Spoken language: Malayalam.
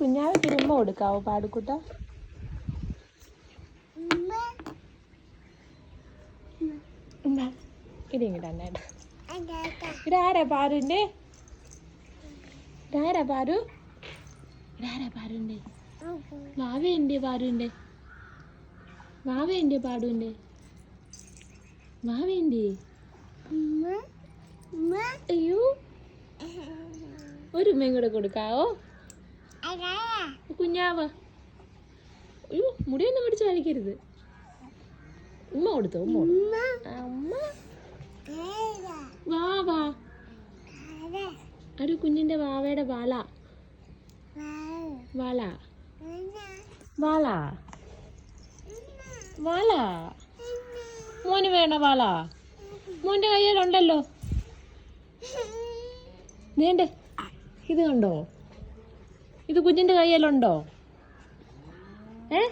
കുഞ്ഞാവയ്ക്ക് ഒരു ഉമ്മ കൊടുക്കാവോ പാടുക്കുട്ട ഉമ്മ. ഇത് ഇങ്ങോട്ട് തന്നെ ഇതാരാ പാരുണ്ട് ഇതാരാ പാറു ഇതാരാ പാരുണ്ട് വാവയുണ്ട് പാരുണ്ട് വാവയുണ്ട് പാടുണ്ട് വാവയുണ്ട് അയ്യോ. ഒരു ഉമ്മയും കൂടെ കൊടുക്കാവോ? കുഞ്ഞാവ. അയ്യോ മുടിയൊന്നും പിടിച്ച് വലിക്കരുത് ഉമ്മ കൊടുത്തോ ഉമ്മ ഉമ്മ. വാ വാ. ഒരു കുഞ്ഞിന്റെ വാവയുടെ വാള. വാള. വാള. വാള. മോന് വേണ വാള. മോന്റെ കയ്യിലുണ്ടല്ലോ. നീണ്ടേ ഇത് കണ്ടോ? ഇത് കുഞ്ഞിന്റെ കയ്യിലുണ്ടോ? ഏ?